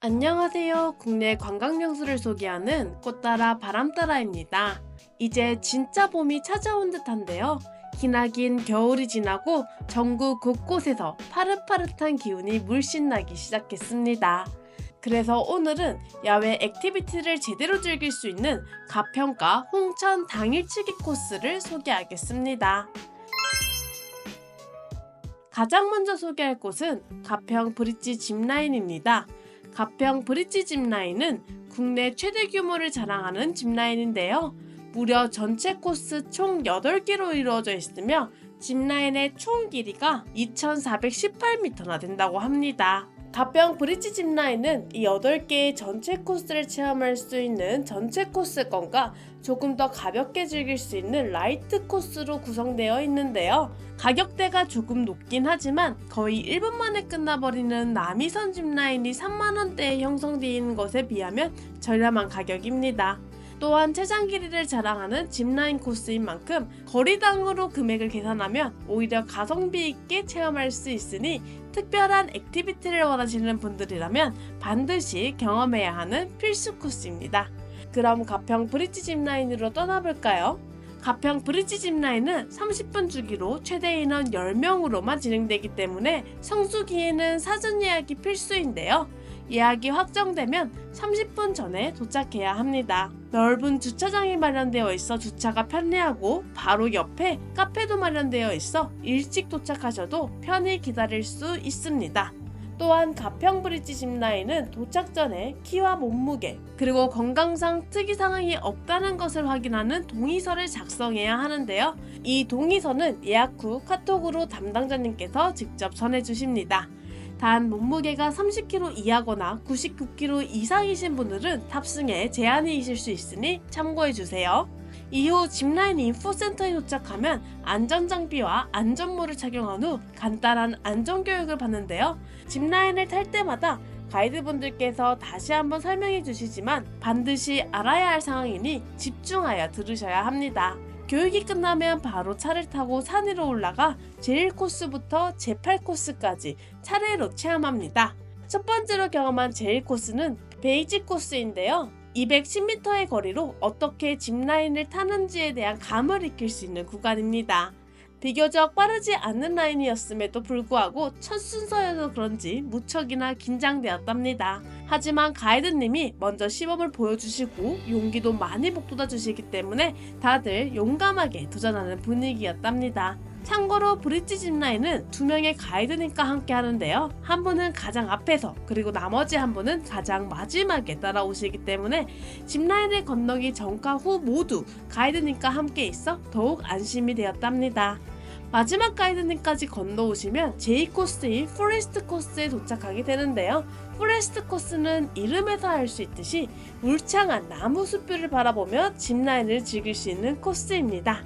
안녕하세요. 국내 관광 명소를 소개하는 꽃따라 바람따라입니다. 이제 진짜 봄이 찾아온 듯한데요. 기나긴 겨울이 지나고 전국 곳곳에서 파릇파릇한 기운이 물씬 나기 시작했습니다. 그래서 오늘은 야외 액티비티를 제대로 즐길 수 있는 가평가 홍천 당일치기 코스를 소개하겠습니다. 가장 먼저 소개할 곳은 가평 브릿지 짚라인입니다. 가평 브릿지 짚라인은 국내 최대 규모를 자랑하는 짚라인인데요. 무려 전체 코스 총 8개로 이루어져 있으며 짚라인의 총 길이가 2,418m나 된다고 합니다. 가평 브릿지 짚라인은 이 8개의 전체 코스를 체험할 수 있는 전체 코스권과 조금 더 가볍게 즐길 수 있는 라이트 코스로 구성되어 있는데요. 가격대가 조금 높긴 하지만 거의 1분 만에 끝나버리는 남이선 짚라인이 3만원대에 형성되어 있는 것에 비하면 저렴한 가격입니다. 또한 최장 길이를 자랑하는 짚라인 코스인 만큼 거리당으로 금액을 계산하면 오히려 가성비 있게 체험할 수 있으니 특별한 액티비티를 원하시는 분들이라면 반드시 경험해야 하는 필수 코스입니다. 그럼 가평 브릿지 짚라인으로 떠나볼까요? 가평 브릿지 짚라인은 30분 주기로 최대 인원 10명으로만 진행되기 때문에 성수기에는 사전 예약이 필수인데요. 예약이 확정되면 30분 전에 도착해야 합니다. 넓은 주차장이 마련되어 있어 주차가 편리하고 바로 옆에 카페도 마련되어 있어 일찍 도착하셔도 편히 기다릴 수 있습니다. 또한 가평 브릿지 짚라인은 도착 전에 키와 몸무게 그리고 건강상 특이 상황이 없다는 것을 확인하는 동의서를 작성해야 하는데요. 이 동의서는 예약 후 카톡으로 담당자님께서 직접 전해 주십니다. 단 몸무게가 30kg 이하거나 99kg 이상이신 분들은 탑승에 제한이 있을 수 있으니 참고해 주세요. 이후 짚라인 인포센터에 도착하면 안전장비와 안전모를 착용한 후 간단한 안전교육을 받는데요. 짚라인을 탈 때마다 가이드분들께서 다시 한번 설명해 주시지만 반드시 알아야 할 상황이니 집중하여 들으셔야 합니다. 교육이 끝나면 바로 차를 타고 산 위로 올라가 제1코스부터 제8코스까지 차례로 체험합니다. 첫 번째로 경험한 제1코스는 베이지 코스인데요. 210m의 거리로 어떻게 짚라인을 타는지에 대한 감을 익힐 수 있는 구간입니다. 비교적 빠르지 않는 라인이었음에도 불구하고 첫 순서여서 그런지 무척이나 긴장되었답니다. 하지만 가이드님이 먼저 시범을 보여주시고 용기도 많이 북돋아 주시기 때문에 다들 용감하게 도전하는 분위기였답니다. 참고로 브릿지 짚라인은 두 명의 가이드님과 함께 하는데요. 한 분은 가장 앞에서 그리고 나머지 한 분은 가장 마지막에 따라오시기 때문에 짚라인을 건너기 전과 후 모두 가이드님과 함께 있어 더욱 안심이 되었답니다. 마지막 가이드님까지 건너오시면 제2코스인 포레스트 코스에 도착하게 되는데요. 포레스트 코스는 이름에서 알 수 있듯이 울창한 나무 숲뷰를 바라보며 짚라인을 즐길 수 있는 코스입니다.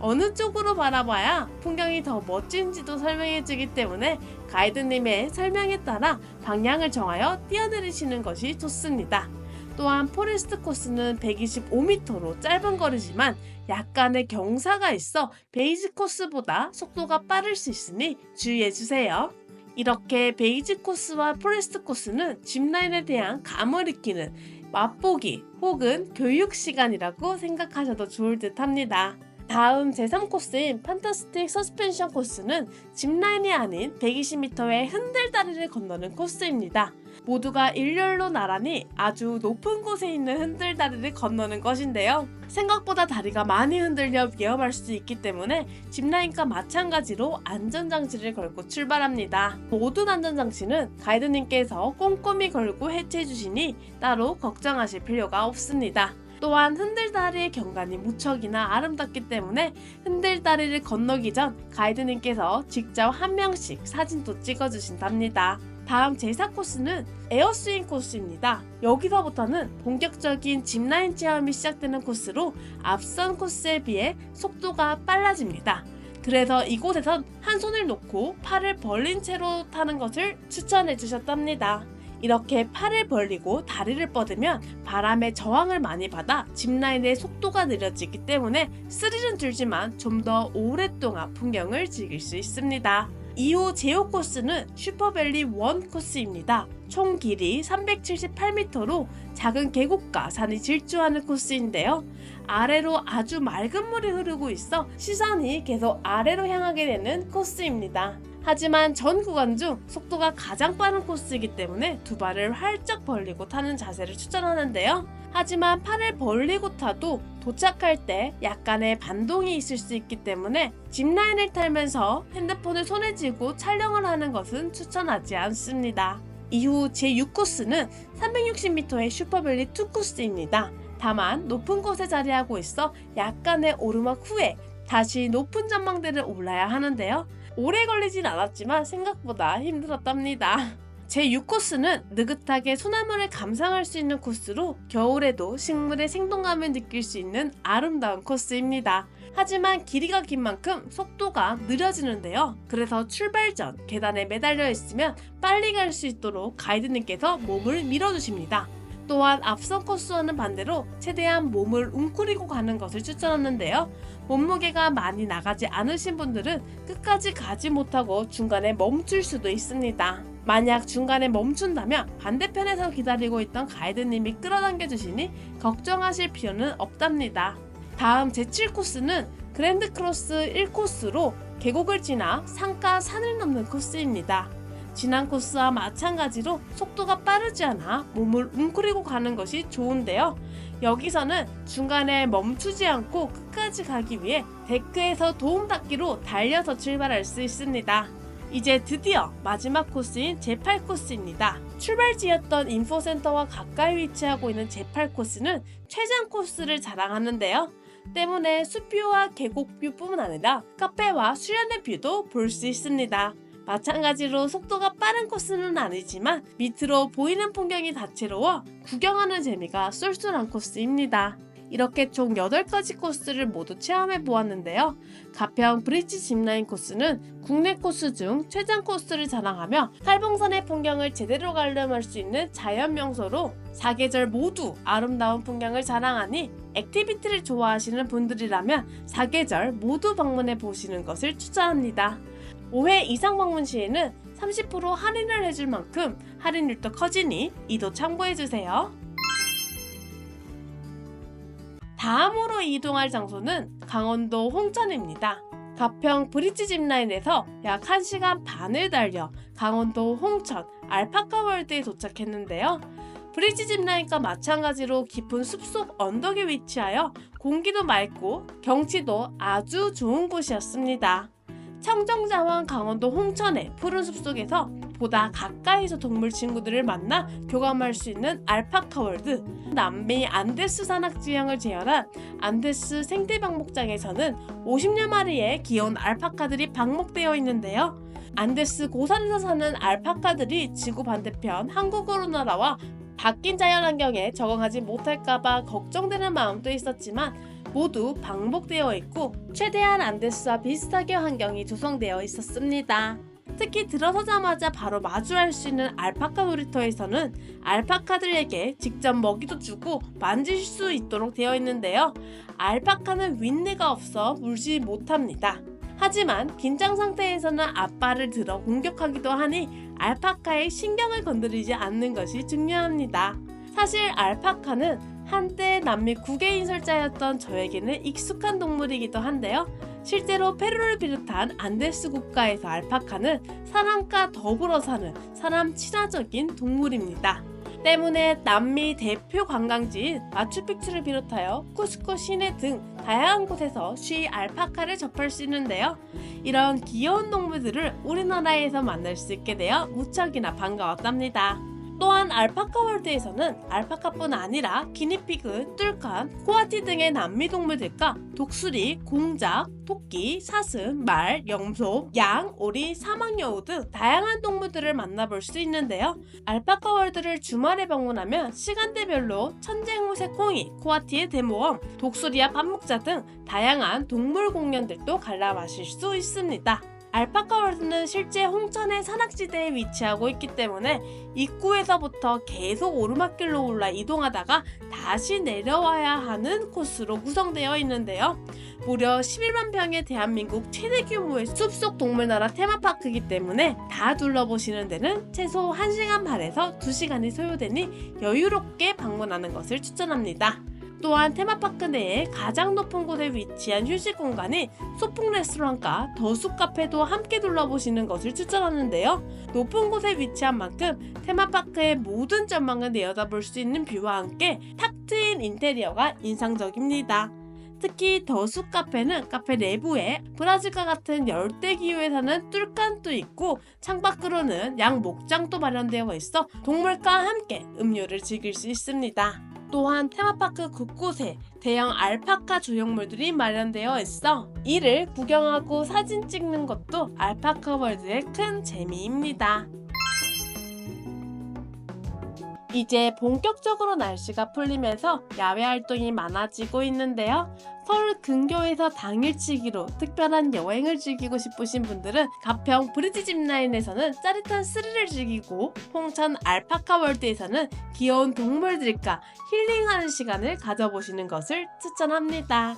어느 쪽으로 바라봐야 풍경이 더 멋진지도 설명해주기 때문에 가이드님의 설명에 따라 방향을 정하여 뛰어내리시는 것이 좋습니다. 또한 포레스트 코스는 125m로 짧은 거리지만 약간의 경사가 있어 베이지 코스보다 속도가 빠를 수 있으니 주의해주세요. 이렇게 베이지 코스와 포레스트 코스는 짚라인에 대한 감을 익히는 맛보기 혹은 교육 시간이라고 생각하셔도 좋을 듯 합니다. 다음 제3코스인 판타스틱 서스펜션 코스는 짚라인이 아닌 120m의 흔들다리를 건너는 코스입니다. 모두가 일렬로 나란히 아주 높은 곳에 있는 흔들다리를 건너는 것인데요. 생각보다 다리가 많이 흔들려 위험할 수 있기 때문에 짚라인과 마찬가지로 안전장치를 걸고 출발합니다. 모든 안전장치는 가이드님께서 꼼꼼히 걸고 해체해 주시니 따로 걱정하실 필요가 없습니다. 또한 흔들다리의 경관이 무척이나 아름답기 때문에 흔들다리를 건너기 전 가이드님께서 직접 한 명씩 사진도 찍어주신답니다. 다음 제4 코스는 에어스윙 코스입니다. 여기서부터는 본격적인 짚라인 체험이 시작되는 코스로 앞선 코스에 비해 속도가 빨라집니다. 그래서 이곳에선 한 손을 놓고 팔을 벌린 채로 타는 것을 추천해 주셨답니다. 이렇게 팔을 벌리고 다리를 뻗으면 바람의 저항을 많이 받아 짚라인의 속도가 느려지기 때문에 스릴은 줄지만 좀 더 오랫동안 풍경을 즐길 수 있습니다. 2호 제호 코스는 슈퍼밸리 1 코스입니다. 총 길이 378m로 작은 계곡과 산이 질주하는 코스인데요. 아래로 아주 맑은 물이 흐르고 있어 시선이 계속 아래로 향하게 되는 코스입니다. 하지만 전 구간 중 속도가 가장 빠른 코스이기 때문에 두 발을 활짝 벌리고 타는 자세를 추천하는데요. 하지만 팔을 벌리고 타도 도착할 때 약간의 반동이 있을 수 있기 때문에 짚라인을 타면서 핸드폰을 손에 쥐고 촬영을 하는 것은 추천하지 않습니다. 이후 제6코스는 360m의 슈퍼밸리 2 코스입니다. 다만 높은 곳에 자리하고 있어 약간의 오르막 후에 다시 높은 전망대를 올라야 하는데요. 오래 걸리진 않았지만 생각보다 힘들었답니다. 제6코스는 느긋하게 소나무를 감상할 수 있는 코스로 겨울에도 식물의 생동감을 느낄 수 있는 아름다운 코스입니다. 하지만 길이가 긴 만큼 속도가 느려지는데요. 그래서 출발 전 계단에 매달려 있으면 빨리 갈 수 있도록 가이드님께서 몸을 밀어주십니다. 또한 앞선 코스와는 반대로 최대한 몸을 웅크리고 가는 것을 추천하는데요. 몸무게가 많이 나가지 않으신 분들은 끝까지 가지 못하고 중간에 멈출 수도 있습니다. 만약 중간에 멈춘다면 반대편에서 기다리고 있던 가이드님이 끌어당겨 주시니 걱정하실 필요는 없답니다. 다음 제7코스는 그랜드 크로스 1코스로 계곡을 지나 산과 산을 넘는 코스입니다. 지난 코스와 마찬가지로 속도가 빠르지 않아 몸을 웅크리고 가는 것이 좋은데요. 여기서는 중간에 멈추지 않고 끝까지 가기 위해 데크에서 도움닫기로 달려서 출발할 수 있습니다. 이제 드디어 마지막 코스인 제8코스입니다. 출발지였던 인포센터와 가까이 위치하고 있는 제8코스는 최장 코스를 자랑하는데요. 때문에 숲뷰와 계곡뷰뿐만 아니라 카페와 수련의 뷰도 볼 수 있습니다. 마찬가지로 속도가 빠른 코스는 아니지만 밑으로 보이는 풍경이 다채로워 구경하는 재미가 쏠쏠한 코스입니다. 이렇게 총 8가지 코스를 모두 체험해 보았는데요. 가평 브릿지 짚라인 코스는 국내 코스 중 최장 코스를 자랑하며 칼봉산의 풍경을 제대로 관람할 수 있는 자연 명소로 사계절 모두 아름다운 풍경을 자랑하니 액티비티를 좋아하시는 분들이라면 사계절 모두 방문해 보시는 것을 추천합니다. 5회 이상 방문 시에는 30% 할인을 해줄 만큼 할인율도 커지니 이도 참고해주세요. 다음으로 이동할 장소는 강원도 홍천입니다. 가평 브릿지 짚라인에서 약 1시간 반을 달려 강원도 홍천 알파카 월드에 도착했는데요. 브릿지 짚라인과 마찬가지로 깊은 숲속 언덕에 위치하여 공기도 맑고 경치도 아주 좋은 곳이었습니다. 청정자원 강원도 홍천의 푸른 숲속에서 보다 가까이서 동물 친구들을 만나 교감할 수 있는 알파카 월드 남미 안데스 산악 지형을 재현한 안데스 생태 방목장에서는 50여 마리의 귀여운 알파카들이 방목되어 있는데요. 안데스 고산에서 사는 알파카들이 지구 반대편 한국으로 날아와 바뀐 자연환경에 적응하지 못할까봐 걱정되는 마음도 있었지만 모두 방목되어 있고 최대한 안데스와 비슷하게 환경이 조성되어 있었습니다. 특히 들어서자마자 바로 마주할 수 있는 알파카 놀이터에서는 알파카들에게 직접 먹이도 주고 만질 수 있도록 되어 있는데요. 알파카는 윗내가 없어 물지 못합니다. 하지만 긴장 상태에서는 앞발을 들어 공격하기도 하니 알파카의 신경을 건드리지 않는 것이 중요합니다. 사실 알파카는 한때 남미 국외 인 설자였던 저에게는 익숙한 동물이기도 한데요. 실제로 페루를 비롯한 안데스 국가에서 알파카는 사람과 더불어 사는 사람 친화적인 동물입니다. 때문에 남미 대표 관광지인 마추픽추를 비롯하여 쿠스코 시내 등 다양한 곳에서 쉬 알파카를 접할 수 있는데요. 이런 귀여운 동물들을 우리나라에서 만날 수 있게 되어 무척이나 반가웠답니다. 또한 알파카 월드에서는 알파카뿐 아니라 기니피그, 뚫칸, 코아티 등의 남미 동물들과 독수리, 공작, 토끼, 사슴, 말, 염소, 양, 오리, 사막여우 등 다양한 동물들을 만나볼 수 있는데요. 알파카 월드를 주말에 방문하면 시간대별로 천재무새 콩이, 코아티의 대모험, 독수리와 밥먹자 등 다양한 동물 공연들도 관람하실 수 있습니다. 알파카 월드는 실제 홍천의 산악지대에 위치하고 있기 때문에 입구에서부터 계속 오르막길로 올라 이동하다가 다시 내려와야 하는 코스로 구성되어 있는데요. 무려 11만 평의 대한민국 최대 규모의 숲속 동물나라 테마파크이기 때문에 다 둘러보시는 데는 최소 1시간 반에서 2시간이 소요되니 여유롭게 방문하는 것을 추천합니다. 또한 테마파크 내에 가장 높은 곳에 위치한 휴식 공간인 소풍 레스토랑과 더숲 카페도 함께 둘러보시는 것을 추천하는데요. 높은 곳에 위치한 만큼 테마파크의 모든 전망을 내려다볼 수 있는 뷰와 함께 탁 트인 인테리어가 인상적입니다. 특히 더숲 카페는 카페 내부에 브라질과 같은 열대 기후에 사는 뚫간도 있고 창밖으로는 양 목장도 마련되어 있어 동물과 함께 음료를 즐길 수 있습니다. 또한 테마파크 곳곳에 대형 알파카 조형물들이 마련되어 있어 이를 구경하고 사진 찍는 것도 알파카 월드의 큰 재미입니다. 이제 본격적으로 날씨가 풀리면서 야외 활동이 많아지고 있는데요. 서울 근교에서 당일치기로 특별한 여행을 즐기고 싶으신 분들은 가평 브리지 짚라인에서는 짜릿한 스릴을 즐기고 홍천 알파카 월드에서는 귀여운 동물들과 힐링하는 시간을 가져보시는 것을 추천합니다.